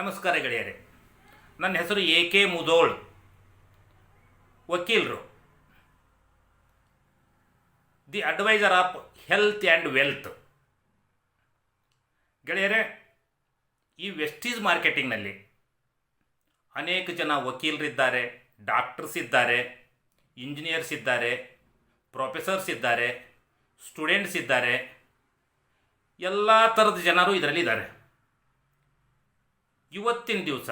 ನಮಸ್ಕಾರ ಗೆಳೆಯರೆ. ನನ್ನ ಹೆಸರು ಎ ಕೆ ಮುದೋಳ್. ವಕೀಲರು. The adviser of health and wealth. ಗೆಳೆಯರೆ, ಈ ವೆಸ್ಟೀಸ್ ಮಾರ್ಕೆಟಿಂಗ್ನಲ್ಲಿ ಅನೇಕ ಜನ ವಕೀಲರಿದ್ದಾರೆ, ಡಾಕ್ಟರ್ಸ್ ಇದ್ದಾರೆ, ಇಂಜಿನಿಯರ್ಸ್ ಇದ್ದಾರೆ, ಪ್ರೊಫೆಸರ್ಸ್ ಇದ್ದಾರೆ, ಸ್ಟೂಡೆಂಟ್ಸ್ ಇದ್ದಾರೆ. ಎಲ್ಲ ಥರದ ಜನರು ಇದರಲ್ಲಿ ಇದ್ದಾರೆ. ಇವತ್ತಿನ ದಿವಸ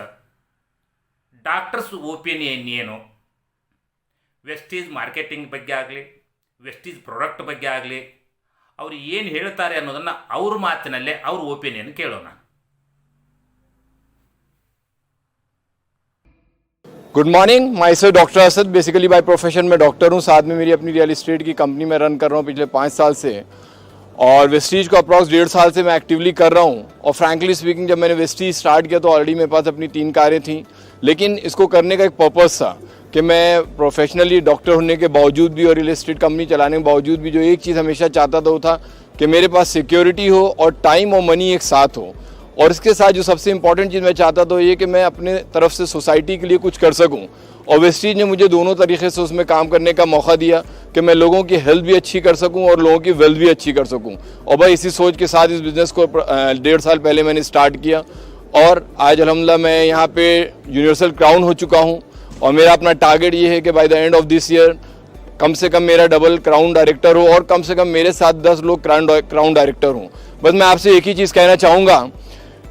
ಡಾಕ್ಟರ್ಸ್ ಒಪಿನಿಯನ್ ಏನು ವೆಸ್ಟೀಸ್ ಮಾರ್ಕೆಟಿಂಗ್ ಬಗ್ಗೆ ಆಗಲಿ ವೆಸ್ಟೀಸ್ ಪ್ರಾಡಕ್ಟ್ ಬಗ್ಗೆ ಆಗಲಿ ಅವರು ಏನು ಹೇಳ್ತಾರೆ ಅನ್ನೋದನ್ನು ಅವ್ರ ಮಾತಿನಲ್ಲೇ ಅವ್ರ ಒಪಿನಿಯನ್ ಕೇಳೋಣ good morning my sir doctor Asad basically by profession में डॉक्टर हूँ साथ में मेरी अपनी रियल एस्टेट की कंपनी में रन कर रहा हूँ पिछले पाँच साल से और वेस्टीज को अप्रॉक्स डेढ़ साल से मैं एक्टिवली कर रहा हूँ। और फ्रैंकली स्पीकिंग जब मैंने वेस्टीज स्टार्ट किया तो ऑलरेडी मेरे पास अपनी तीन कारें थी। लेकिन इसको करने का एक पर्पज़ था कि मैं प्रोफेशनली डॉक्टर होने के बावजूद भी और रियल इस्टेट कंपनी चलाने के बावजूद भी जो एक चीज़ हमेशा चाहता था वो था कि मेरे पास सिक्योरिटी हो और टाइम और मनी एक साथ हो। और इसके साथ जो सबसे इंपॉर्टेंट चीज़ मैं चाहता था ये कि मैं अपने तरफ़ से सोसाइटी के लिए कुछ कर सकूँ। और वेस्टीज ने मुझे दोनों तरीके से उसमें काम करने का मौका दिया। कि मैं लोगों की हेल्थ भी अच्छी कर सकूँ और लोगों की वेल्थ भी अच्छी कर सकूँ। और भाई इसी सोच के साथ इस बिज़नेस को डेढ़ साल पहले मैंने स्टार्ट किया। और आज अलहमदिल्ला मैं यहाँ पे यूनिवर्सल क्राउन हो चुका हूँ। और मेरा अपना टारगेट ये है कि by the end of this year कम से कम मेरा डबल क्राउन डायरेक्टर हो और कम से कम मेरे साथ दस लोग क्राउन क्राउन डायरेक्टर हों। बस मैं आपसे एक ही चीज़ कहना चाहूँगा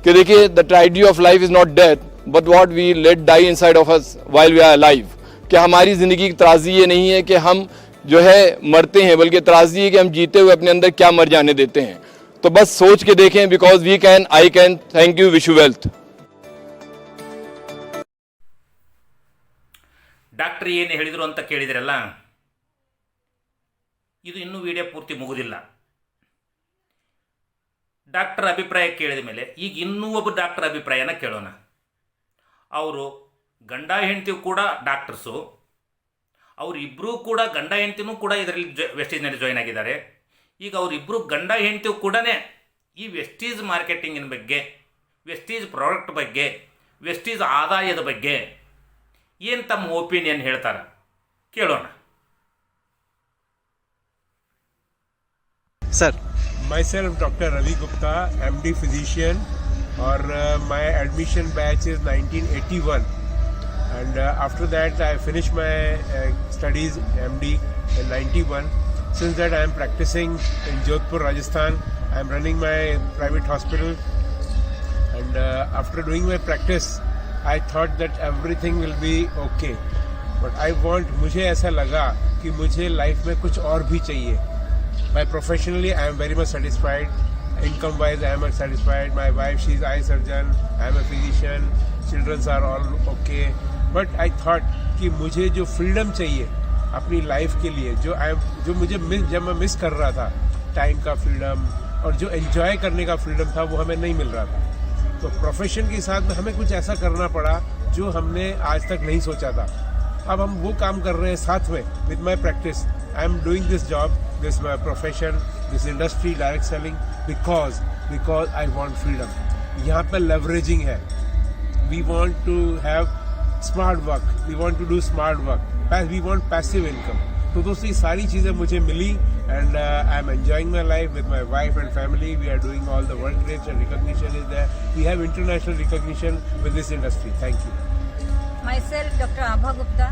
कि देखिए the tragedy of life is not death but what we let die inside of us while we are live कि हमारी ज़िंदगी की त्राजी ये नहीं है कि हम जो है मरते हैं बल्कि त्राजी है कि हम जीते हुए अपने अंदर क्या मर जाने देते हैं तो बस सोच के देखें because we can I can thank you wish you wealth doctor ಏನು ಹೇಳಿದರು ಅಂತ ಕೇಳಿದ್ರಲ್ಲ ಇದು ಇನ್ನೂ ವಿಡಿಯೋ ಪೂರ್ತಿ ಮುಗುದಿಲ್ಲ ಡಾಕ್ಟರ್ ಅಭಿಪ್ರಾಯ ಕೇಳಿದ ಮೇಲೆ ಈಗ ಇನ್ನೂ ಒಬ್ಬ ಡಾಕ್ಟರ್ ಅಭಿಪ್ರಾಯನ ಕೇಳೋಣ ಅವರು ಗಂಡ ಹೆಂಡತಿ ಕೂಡ ಡಾಕ್ಟರ್ಸು ಅವರಿಬ್ಬರೂ ಕೂಡ ಗಂಡ ಹೆಂಡತಿನೂ ಕೂಡ ಇದರಲ್ಲಿ ಜೊ ವೆಸ್ಟೀಸ್ನಲ್ಲಿ ಜಾಯ್ನ್ ಆಗಿದ್ದಾರೆ. ಈಗ ಅವರಿಬ್ಬರು ಗಂಡ ಹೆಂಡತಿ ಕೂಡ ಈ ವೆಸ್ಟೀಸ್ ಮಾರ್ಕೆಟಿಂಗಿನ ಬಗ್ಗೆ ವೆಸ್ಟೀಸ್ ಪ್ರಾಡಕ್ಟ್ ಬಗ್ಗೆ ವೆಸ್ಟೀಸ್ ಆದಾಯದ ಬಗ್ಗೆ ಏನು ತಮ್ಮ ಒಪಿನಿಯನ್ ಹೇಳ್ತಾರೆ? ಕೇಳೋಣ. Sir. Myself doctor Ravi Gupta M D physician are my admission batch admission batch eighty 1981 and uh, after that i finished my uh, studies md in 91 since that i am practicing in jodhpur rajasthan i am running my private hospital and uh, after doing my practice i thought that everything will be okay but i want मुझे ऐसा लगा कि मुझे life में कुछ और भी चाहिए my professionally i am very much satisfied income wise i am satisfied my wife she's eye surgeon i am a physician children are all okay but I thought कि मुझे जो फ्रीडम चाहिए अपनी लाइफ के लिए, जो आई जो मुझे मिस जब मैं मिस कर रहा था टाइम का फ्रीडम और जो एंजॉय करने का फ्रीडम था, वो हमें नहीं मिल रहा था। तो प्रोफेशन के साथ में हमें कुछ ऐसा करना पड़ा, जो हमने आज तक नहीं सोचा था। अब हम वो काम कर रहे हैं साथ में with my practice I am doing this job this my profession this industry direct selling because because I want freedom यहाँ पर लेवरेजिंग है। We want to have smart work we want to do smart work we want passive income तो दोस्तों ये सारी चीज़ें मुझे मिली and I am enjoying my life with my wife and family we are doing all the world greats and recognition is that we have international recognition with this industry thank you Myself, Dr. Abha Gupta.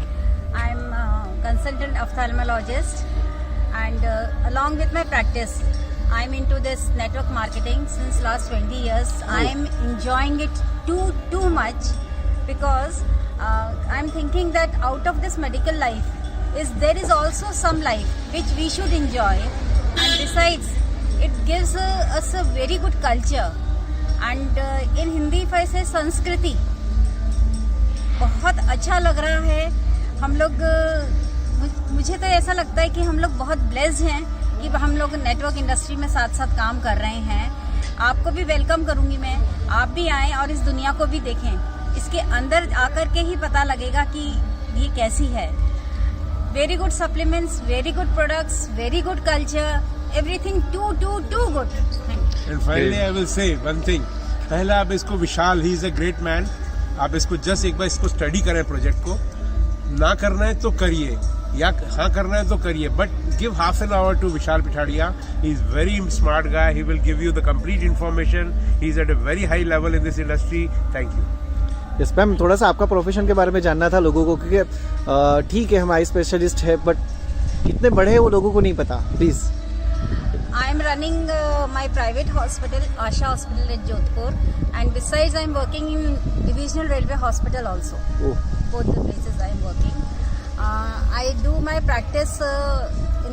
I am a consultant ophthalmologist, and uh, along with my practice, I am into this network marketing since last 20 years. I am enjoying it too too much because uh, I am thinking that out of this medical life is there is also some life which we should enjoy, and besides, it gives uh, us a very good culture. And uh, in Hindi, if I say Sanskriti, बहुत अच्छा लग रहा है हम लोग मुझे तो ऐसा लगता है कि हम लोग बहुत ब्लेस्ड हैं कि हम लोग नेटवर्क इंडस्ट्री में साथ साथ काम कर रहे हैं आपको भी वेलकम करूँगी मैं। आप भी आएँ और इस दुनिया को भी देखें। इसके अंदर आकर के ही पता लगेगा कि ये कैसी है। Very good supplements very good products very good culture everything too too too good And finally, I will say one thing. पहला आप इसको विशाल ही इज़ अ ग्रेट मैन आप इसको जस्ट एक बार इसको स्टडी करें प्रोजेक्ट को। ना करना है तो करिए। या हाँ करना है तो करिए। But give half an hour to Vishal Pithadiya he is very smart guy he will give you the complete information he is at a very high level in this industry thank you yes ma'am थोड़ा सा आपका profession के बारे में जानना था लोगों को क्योंकि ठीक है हम आई स्पेशलिस्ट है बट कितने बड़े हैं वो लोगों को नहीं पता? Please I am running my private hospital Asha hospital in Jodhpur and beside I am working in divisional railway hospital also both the places I am working I do my practice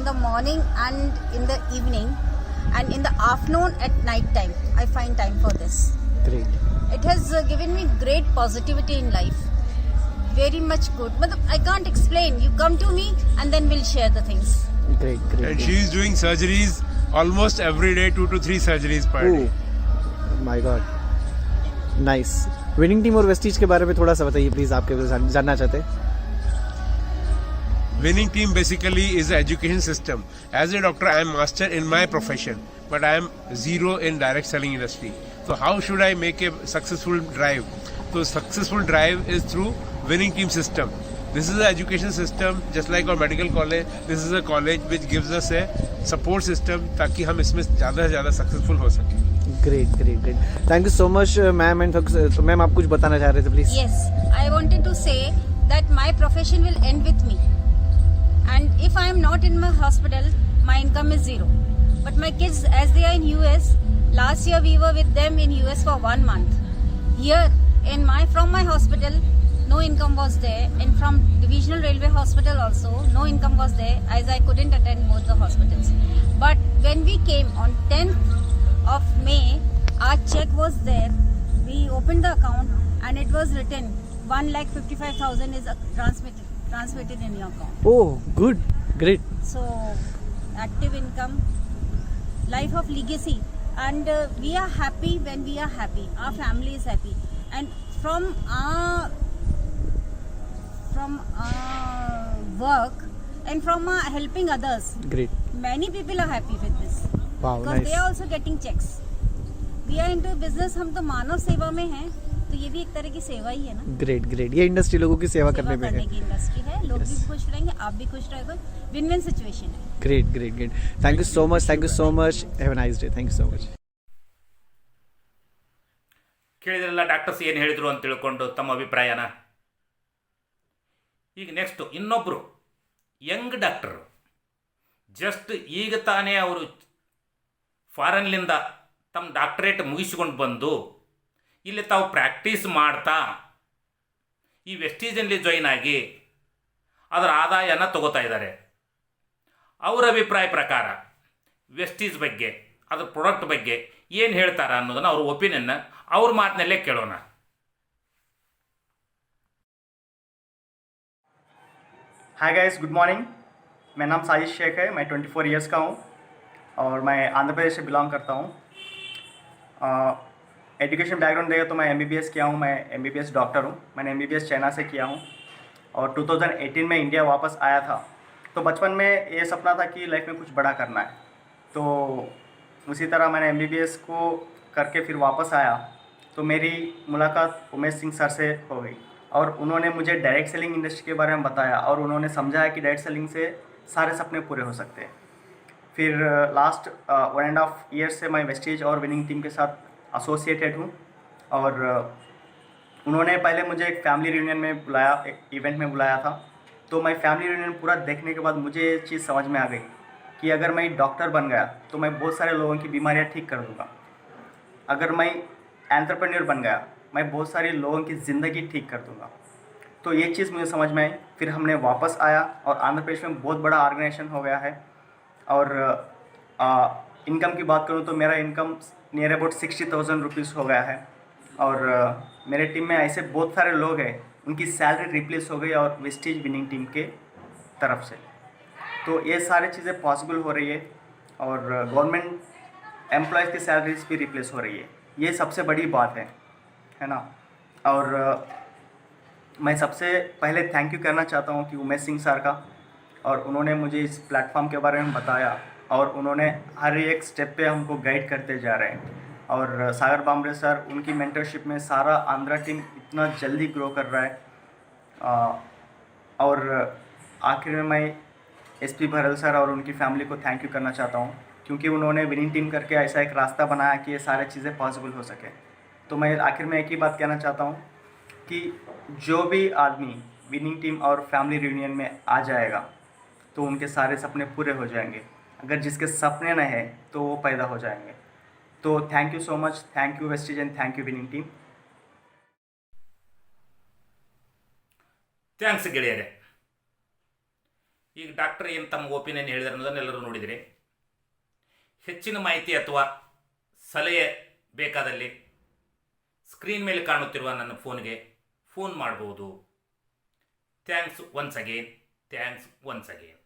in the morning and in the evening, and in the afternoon at night time. I find time for this. Great It has uh, given me great positivity in life. Very much good. But I can't explain. You come to me, and then we'll share the things. Great And great she is doing surgeries almost every day, two to three surgeries per day. My god nice winning team और Vestige के बारे में थोड़ा सा बताइए please आपके जान- जानना चाहते हैं Winning team basically is the education system. As a doctor, I am master in my profession, but I am zero in direct selling industry. So how should I make a successful drive? So successful drive is through winning team system. This is the education system, just like our medical college. This is a college which gives us a support system ताकि हम इसमें ज़्यादा से ज़्यादा successful हो सकें great great great thank you so much ma'am and तो ma'am आप कुछ बताना चाह रहे थे please Yes, I wanted to say that my profession will end with me. and if I am not in my hospital, my income is zero. But my kids, as they are in US, last year we were with them in US for one month. Here, in my from my hospital, no income was there, and from Divisional Railway Hospital also, no income was there, as I couldn't attend both the hospitals. But when we came on 10th of May, our check was there. We opened the account and it was written 1 lakh 55,000 is uh, transmitted transmitted in your account. Oh good great So active income, life of legacy, and uh, we are happy when we are happy. Our family is happy, and from our from our work and from our helping others, great many people are happy with this. Wow because they are also getting checks. We are into business, हम तो मानव सेवा में हैं तो ये भी एक तरह की सेवा ही है ना ग्रेट ग्रेट ये इंडस्ट्री लोगों की सेवा सेवा करने में करने है की इंडस्ट्री है लोग Yes. भी खुश रहेंगे आप भी खुश रहोगे विन विन सिचुएशन है great great great thank you so much thank you so much have nice day thank you so much ಕೇಳಿದ್ರಲ್ಲ ಡಾಕ್ಟರ್ಸ್ ಏನು ಹೇಳಿದರು ಅಂತ ತಿಳ್ಕೊಂಡು ತಮ್ಮ ಅಭಿಪ್ರಾಯನ ಈಗ ನೆಕ್ಸ್ಟು ಇನ್ನೊಬ್ಬರು ಯಂಗ್ ಡಾಕ್ಟರು ಜಸ್ಟ್ ಈಗ ತಾನೇ ಅವರು ಫಾರನ್ಲಿಂದ ತಮ್ಮ ಡಾಕ್ಟರೇಟ್ ಮುಗಿಸಿಕೊಂಡು ಬಂದು ಇಲ್ಲಿ ತಾವು ಪ್ರಾಕ್ಟೀಸ್ ಮಾಡ್ತಾ ಈ ವೆಸ್ಟೀಜಲ್ಲಿ ಜಾಯಿನ್ ಆಗಿ ಅದರ ಆದಾಯನ ತಗೋತಾ ಇದ್ದಾರೆ ಅವರ ಅಭಿಪ್ರಾಯ ಪ್ರಕಾರ ವೆಸ್ಟೀಸ್ ಬಗ್ಗೆ ಅದ್ರ ಪ್ರಾಡಕ್ಟ್ ಬಗ್ಗೆ ಏನು ಹೇಳ್ತಾರ ಅನ್ನೋದನ್ನು ಅವ್ರ ಒಪಿನಿಯನ್ನ ಅವ್ರ ಮಾತಿನಲ್ಲೇ ಕೇಳೋಣ हाय गाइस गुड मॉर्निंग मेरा नाम साजिश शेख है मैं 24 इयर्स का हूँ और मैं आंध्र प्रदेश से बिलोंग करता हूँ एजुकेशन बैकग्राउंड देगा तो मैं एमबीबीएस किया हूँ, मैं एमबीबीएस डॉक्टर हूँ, मैंने एम चाइना से किया हूँ और 2018 में इंडिया वापस आया था। तो बचपन में ये सपना था कि लाइफ में कुछ बड़ा करना है। तो उसी तरह मैंने एमबीबीएस को करके फिर वापस आया। तो मेरी मुलाकात उमेश सिंह सर से हो गई और उन्होंने मुझे डायरेक्ट सेलिंग इंडस्ट्री के बारे में बताया और उन्होंने समझाया कि डायरेक्ट सेलिंग से सारे सपने पूरे हो सकते हैं। फिर last one and half year से मैं वेस्टेज और विनिंग टीम के साथ एसोसिएटेड हूँ। और उन्होंने पहले मुझे एक फैमिली रियूनियन में बुलाया, एक इवेंट में बुलाया था। तो मैं फैमिली रियूनियन पूरा देखने के बाद मुझे ये चीज़ समझ में आ गई कि अगर मैं डॉक्टर बन गया तो मैं बहुत सारे लोगों की बीमारियाँ ठीक कर दूँगा। अगर मैं एंटरप्रेन्योर बन गया, मैं बहुत सारे लोगों की ज़िंदगी ठीक कर दूँगा। तो ये चीज़ मुझे समझ में आई। फिर हमने वापस आया और आंध्र प्रदेश में बहुत बड़ा ऑर्गेनाइजेशन हो गया है। और इनकम की बात करूँ तो मेरा income near about sixty thousand rupees हो गया है। और मेरे टीम में ऐसे बहुत सारे लोग हैं, उनकी सैलरी रिप्लेस हो गई और वेस्टेज विनिंग टीम के तरफ़ से। तो ये सारी चीज़ें पॉसिबल हो रही है और गवर्नमेंट एम्प्लॉयज़ की सैलरीज भी रिप्लेस हो रही है। ये सबसे बड़ी बात है है ना? और मैं सबसे पहले थैंक यू करना चाहता हूँ कि उमेश सिंह सर का और उन्होंने मुझे इस प्लेटफॉर्म के बारे में बताया। और उन्होंने हर एक स्टेप पे हमको गाइड करते जा रहे हैं। और सागर बामरे सर, उनकी मेंटरशिप में सारा आंध्रा टीम इतना जल्दी ग्रो कर रहा है। और आखिर में मैं एस पी भरल सर और उनकी फैमिली को थैंक यू करना चाहता हूँ, क्योंकि उन्होंने विनिंग टीम करके ऐसा एक रास्ता बनाया कि ये सारी चीज़ें पॉसिबल हो सके। तो मैं आखिर में एक ही बात कहना चाहता हूँ कि जो भी आदमी विनिंग टीम और फैमिली रियूनियन में आ जाएगा तो उनके सारे सपने पूरे हो जाएँगे। अगर जिसके सपने न हैं तो वो पैदा हो जाएंगे तो thank you so much thank you Vestige and thank you winning team thanks ಗೆಳೆಯರೆ ಈಗ ಡಾಕ್ಟರ್ ಏನು ತಮ್ಮ ಒಪಿನಿಯನ್ ಹೇಳಿದಾರೆ ಅನ್ನೋದನ್ನ ಎಲ್ಲರೂ ನೋಡಿದಿರಿ ಹೆಚ್ಚಿನ ಮಾಹಿತಿ ಅಥವಾ ಸಲಹೆ ಬೇಕಾದಲ್ಲಿ ಸ್ಕ್ರೀನ್ ಮೇಲೆ ಕಾಣುತ್ತಿರುವ ನನ್ನ ಫೋನ್ಗೆ ಫೋನ್ ಮಾಡ್ಬೋದು thanks once again thanks once again